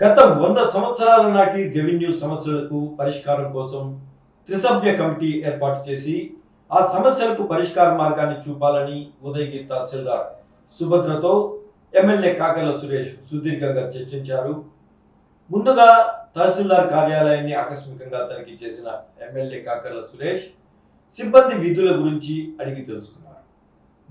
గత వంద సంవత్సరాల నాటి రెవెన్యూ సమస్యలకు పరిష్కారం కోసం త్రిసభ్య కమిటీ ఏర్పాటు చేసి ఆ సమస్యలకు పరిష్కార మార్గాన్ని చూపాలని ఉదయగిరి తహసీల్దార్ సుభద్రతో ఎమ్మెల్యే కాకల సురేష్ సుదీర్ఘంగా చర్చించారు. ముందుగా తహసీల్దార్ కార్యాలయాన్ని ఆకస్మికంగా తనిఖీ చేసిన ఎమ్మెల్యే కాకర్ల సురేష్ సిబ్బంది విధుల గురించి అడిగి తెలుసుకున్నారు.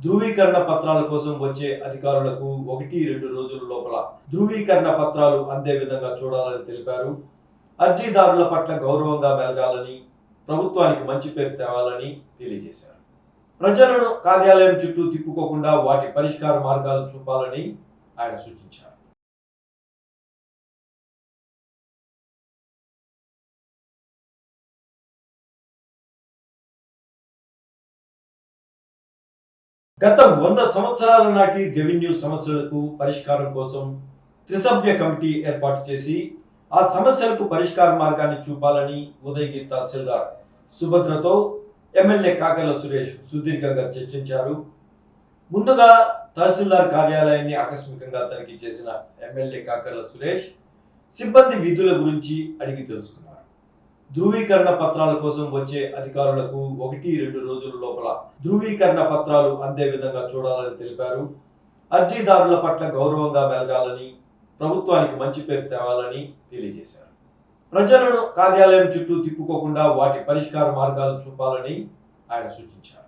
ధృవీకరణ పత్రాల కోసం వచ్చే అధికారులకు ఒకటి రెండు రోజుల లోపల ధృవీకరణ పత్రాలు అందే విధంగా చూడాలని తెలిపారు. అర్జీదారుల పట్ల గౌరవంగా మెలగాలని ప్రభుత్వానికి మంచి పేరు తేవాలని తెలియజేశారు. ప్రజలను కార్యాలయం చుట్టూ తిప్పుకోకుండా వాటి పరిష్కార మార్గాలు చూపాలని ఆయన సూచించారు. గత వంద సంవత్సరాల నాటి రెవెన్యూ సమస్యలకు పరిష్కారం కోసం త్రిసభ్య కమిటీ ఏర్పాటు చేసి ఆ సమస్యలకు పరిష్కార మార్గాన్ని చూపాలని ఉదయగిరి తహసీల్దార్ సుభద్రతో ఎమ్మెల్యే కాకర్ల సురేష్ సుదీర్ఘంగా చర్చించారు. ముందుగా తహసీల్దార్ కార్యాలయాన్ని ఆకస్మికంగా తనిఖీ చేసిన ఎమ్మెల్యే కాకర్ల సురేష్ సిబ్బంది విధుల గురించి అడిగి తెలుసుకున్నారు. ధృవీకరణ పత్రాల కోసం వచ్చే అధికారులకు ఒకటి రెండు రోజుల లోపల ధృవీకరణ పత్రాలు అందే విధంగా చూడాలని తెలిపారు. అర్జీదారుల పట్ల గౌరవంగా మెలగాలని ప్రభుత్వానికి మంచి పేరు తేవాలని తెలియజేశారు. ప్రజలను కార్యాలయం చుట్టూ తిప్పుకోకుండా వాటి పరిష్కార మార్గాలు చూపాలని ఆయన సూచించారు.